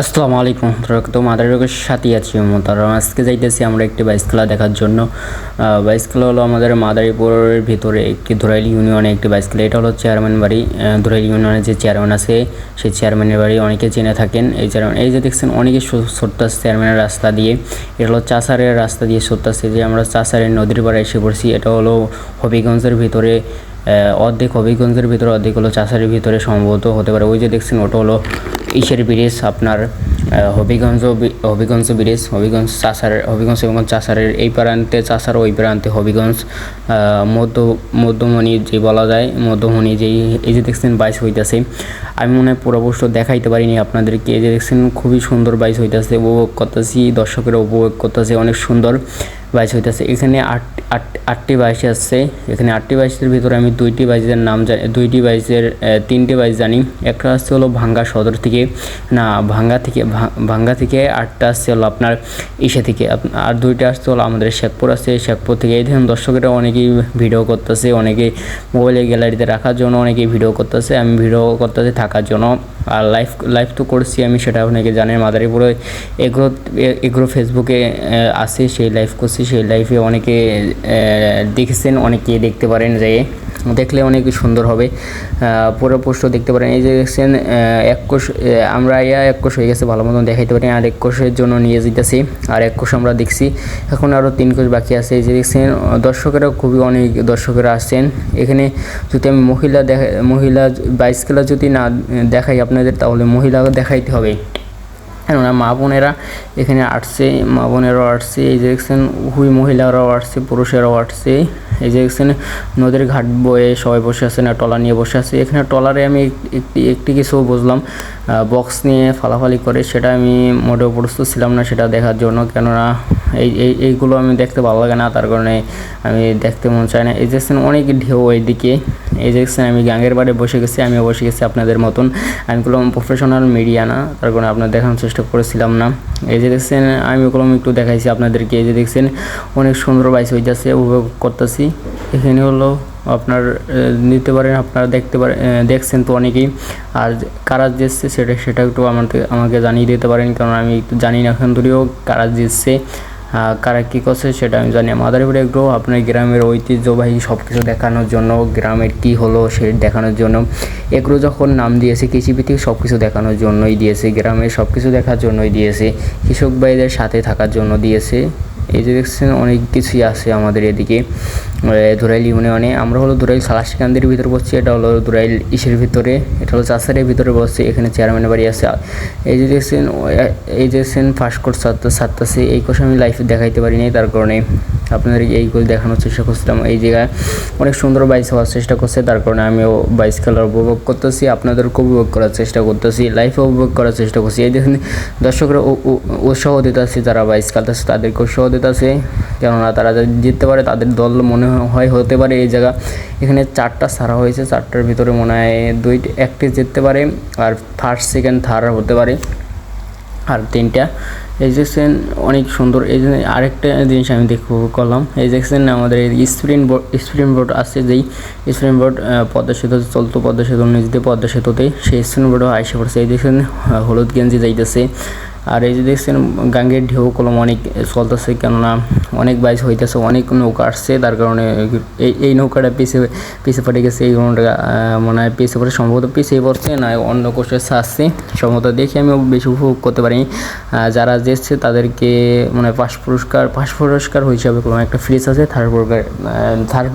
আসসালামু আলাইকুম। তো মাদারীপুরের সাথেই আছি মোতার আজকে যাইতেছি আমরা একটি বাইস খেলা দেখার জন্য। বাইস খেলা হলো আমাদের মাদারীপুরের ভিতরে একটি ধরাইল ইউনিয়নে একটি বাইস খেলা এটা হলো চেয়ারম্যান বাড়ি। ধরাইল ইউনিয়নের যে চেয়ারম্যান আছে, সেই চেয়ারম্যানের বাড়ি অনেকে চিনে থাকেন। এই চেয়ারম্যান এই যে দেখছেন, অনেকে সত্যাস চেয়ারম্যানের রাস্তা দিয়ে। এটা হলো চাষারের রাস্তা দিয়ে সত্যাসে যে আমরা চাষারের নদীর পাড়ে এসে পড়ছি। এটা হলো হবিগঞ্জের ভিতরে অর্ধেক হবিগঞ্জের ভিতরে অর্ধেক হলো চাষারের ভিতরে সম্ভবত হতে পারে। ওই যে দেখছেন, ওটা হলো ইসের ব্রিজ, আপনার হবিগঞ্জ হবিগঞ্জ ব্রিজ হবিগঞ্জ চাষার হবিগঞ্জ এবং চাষারের এই প্রান্তে, চাষার ওই প্রান্তে হবিগঞ্জ মধ্য, মধ্যমণি যে বলা যায়, মধ্যমণি যেই, এই যে দেখছেন বাইস হইতেছে। আমি মনে হয় পুরো অবশ্য দেখাইতে পারিনি আপনাদেরকে। এই যে দেখছেন, খুবই সুন্দর বাইস হইতেছে, উপভোগ করতেছি, দর্শকেরা উপভোগ করতেছে, অনেক সুন্দর। বাইশ হইতেছে। এখানে আট আট, আটটি বাইশ আসছে এখানে আটটি বাইশের ভিতরে আমি দুইটি বাইশের নাম জানি, দুইটি বাইশের তিনটি বাইশ জানি। একটা আসছে হলো ভাঙ্গা সদর থেকে। না, ভাঙ্গা থেকে ভাঙ্গা থেকে আটটা আসছে হলো আপনার ইসে থেকে। আর দুইটা আসছে হলো আমাদের শেখপুর আছে। শেখপুর থেকে, এই ধরুন দর্শকেরা অনেকেই ভিডিও করতেছে অনেকে মোবাইলের গ্যালারিতে রাখার জন্য অনেকেই ভিডিও করতেছে। আমি ভিডিও করতেছি থাকার জন্য। আর লাইভ লাইভ তো করছি আমি, সেটা অনেকে জানেন মাদারীপুরে এগ্রো এগ্রো ফেসবুকে আসে, সেই লাইভ করছি। সেই লাইভে অনেকে দেখেছেন, অনেকে দেখতে পারেন যে দেখলে অনেক সুন্দর হবে। পুরো পোস্ট দেখতে পারেন, এই যে দেখছেন এক কোষ আমরা ইয়া এক কোষ হয়ে গেছে, ভালো মতন দেখাইতে পারি, আর এক কোষের জন্য নিয়ে যেতেছি আর এক কোষ আমরা দেখছি, এখন আরও তিন কোষ বাকি আছে, এই যে দেখছেন, দর্শকেরা খুবই অনেক দর্শকেরা আসছেন, এখানে যদি আমি মহিলা দেখা মহিলা বাইশ খেলা যদি না দেখাই আপনাদের, তাহলে মহিলা দেখাইতে হবে। কেননা মা বোনেরা এখানে আসছে, মা বোনেরাও আসছে, এই যে দেখছেন, হুই মহিলারাও আসছে, পুরুষেরাও আসছে। এই যে দেখছেন, নদীর ঘাট বয়ে সবাই বসে আছে না টলা নিয়ে বসে আছে। এখানে টলারে আমি একটি একটি কিছু বুঝলাম। বক্স নিয়ে ফালাফালি করে, সেটা আমি মোটেও প্রস্তুত ছিলাম না সেটা দেখার জন্য। কেননা এই এই, এইগুলো আমি দেখতে ভালো লাগে না, তার কারণে আমি দেখতে মন চায় না। এই যে অনেক ঢেউ এইদিকে এই যে দেখছেন, আমি গাঙ্গের বাড়ি বসে গেছি, আমিও বসে গেছি আপনাদের মতন। আমি কোনো প্রফেশনাল মিডিয়া না, তার কারণে আপনার দেখানোর চেষ্টা করেছিলাম না। এই যে দেখছেন, আমি ওগুলো একটু দেখাইছি আপনাদেরকে। এই যে দেখছেন, অনেক সুন্দর বাইস হয়ে যাচ্ছে উপভোগ করতেছি। এখানে হলো আপনার নিতে পারেন, আপনারা দেখতে পারেন দেখছেন তো অনেকেই। আর কারা জিতছে সেটা সেটা একটু আমাকে আমাকে জানিয়ে দিতে পারেন, কারণ আমি একটু জানি না। এখন ধরেও কারা জিতছে কারা কী করছে সেটা আমি জানি মাদারীপুরে একটু আপনার গ্রামের ঐতিহ্যবাহী সব কিছু দেখানোর জন্য, গ্রামের কী হলো সে দেখানোর জন্য। এগুলো যখন নাম দিয়েছে, কৃষিভিত্তিক সব কিছু দেখানোর জন্যই দিয়েছে, গ্রামের সব কিছু দেখার জন্যই দিয়েছে, কৃষক ভাইদের সাথে থাকার জন্য দিয়েছে। এই যে দেখছেন অনেক কিছুই আছে আমাদের এদিকে। আহ, ধুরাইল ইউনিয়নে। আমরা হলো ধুরাইল সালাসকান্দির ভিতরে বসছি এটা হলো ধুরাইল ইসের ভিতরে এটা হলো চাষারের ভিতরে বসছি এখানে চেয়ারম্যানের বাড়ি আছে। এই যে দেখছেন এই যে দেখছেন ফার্স্ট কোর্স সাতটা সাতটাছে এই কোর্স আমি লাইফে দেখাইতে পারি নাই তার কারণে আপনাদের এই গোল দেখানোর চেষ্টা করছিলাম। এই জায়গায় অনেক সুন্দর বাইস হওয়ার চেষ্টা করছে তার কারণে আমিও বাইস খেলার উপভোগ করতেছি আপনাদেরকে উপভোগ করার চেষ্টা করতেছি লাইফে উপভোগ করার চেষ্টা করছি। এই দেখেন দর্শকরা উৎসাহ দিতেছে যারা বাইস খেলতেছে তাদেরকে উৎসাহ দিতেছে কেননা তারা যদি জিততে পারে, তাদের দল মনে হয় হতে পারে এই জায়গা। এখানে চারটা সারা হয়েছে, চারটার ভিতরে মনে হয় দুইটি, একটি জিততে পারে আর ফার্স্ট সেকেন্ড থার্ড হতে পারে। আর তিনটা। দেখছেন অনেক সুন্দর, এই যে আরেকটা জিনিস আমি দেখব করলাম। দেখছেন আমাদের স্প্রিন বোর্ড স্প্রিন বোর্ড আছে যেই স্প্রিন বোর্ড পদ্মা সেতু, চলতো পদ্মা সেতুর নিচ দিয়ে পদ্মা সেতুতে সেই স্প্রিন বোর্ডও আইসে পড়ছে। দেখছেন হলুদ গেঞ্জি যাইতেছে। আর এই যে দেখছেন, গাঙ্গের ঢেউ কলম অনেক চলতেছে, কেননা অনেক বাইশ হইতেছে, অনেক নৌকা আসছে, তার কারণে এই এই নৌকাটা পিছিয়ে পিছিয়ে পড়ে গেছে, এই নৌকাটা মনে পিছিয়ে পড়ে, সম্ভবত পিছিয়ে পড়ছে না, অন্য কোষে আসছে সম্ভবত দেখে আমি বেশি উপভোগ করতে পারি যারা যেচ্ছে তাদেরকে মানে পাঁচ পুরস্কার পাঁচ পুরস্কার হিসাবে কোনো একটা ফ্রিজ আছে থার্ড পুরস্কার থার্ড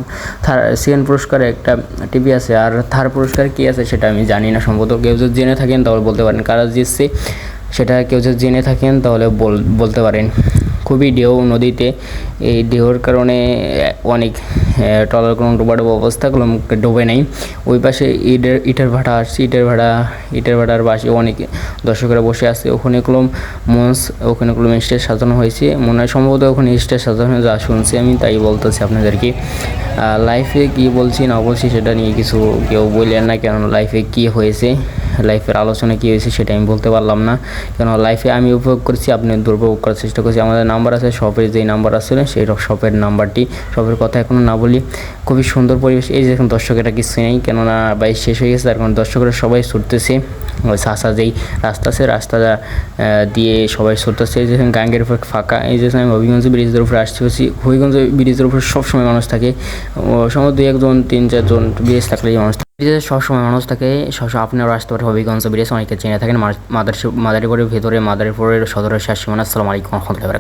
থার্ড সেকেন্ড পুরস্কার একটা টিভি আছে, আর থার্ড পুরস্কার কী আছে সেটা আমি জানি না, সম্ভবত কেউ যদি জেনে থাকেন তাহলে বলতে পারেন, কারা জিতছে। সেটা কেউ যদি জেনে থাকেন, তাহলে বল, বলতে পারেন। খুবই ঢেউ নদীতে। এই ঢেউর কারণে অনেক টলার কোনো ডোবা ডোবা অবস্থা কোনো ডোবে নাই। ওই পাশে ইটের ইটের ভাটা আসছে, ইটের ভাড়া ইটের ভাটার পাশে অনেক দর্শকরা বসে আছে। ওখানে কোনো মঞ্চ, ওখানে কোনো স্টেজ সাজানো হয়েছে। মনে হয় সম্ভবত ওখানে স্টেজ সাজানো যা শুনছি আমি, তাই বলতেছি আপনাদেরকে। লাইফে কী বলছি না বলছি সেটা নিয়ে কিছু কেউ বললেন না কেন লাইফে কী হয়েছে? লাইফের আলোচনা কী হয়েছে সেটা আমি বলতে পারলাম না। কেন লাইফে আমি উপভোগ করছি, আপনি দুর্ভোগ করার চেষ্টা করছি আমাদের নাম্বার আছে শপের যেই নাম্বার আছে সেই শপের নাম্বারটি শপের কথা এখনও না বলি। খুবই সুন্দর পরিবেশ। এই যে এখন দর্শকেরা কিছু নেই। কেননা বাইশ শেষ হয়ে গেছে, তার কারণ দর্শকরা সবাই ছুটতেছে। ওই সাসা যেই রাস্তা আছে রাস্তা দিয়ে সবাই সরতেছে এই যে গাঙ্গের উপর ফাঁকা, এই যে আমি হবিগঞ্জ ব্রিজের উপরে আসতে হচ্ছি হবিগঞ্জ ব্রিজের উপর সবসময় মানুষ থাকে। সময় দুই একজন, তিন চারজন ব্রিজ থাকলেই মানুষ ব্রিজে সবসময় মানুষ থাকে, সবসময় আপনারা আসতে পারে হবিগঞ্জ ব্রিজ। অনেকে চেনে থাকেন মাদার মাদারীপুরের ভেতরে, মাদারীপুরের সদরের শেষ সীমানা। আলাইকুম রহমতুল্লাহ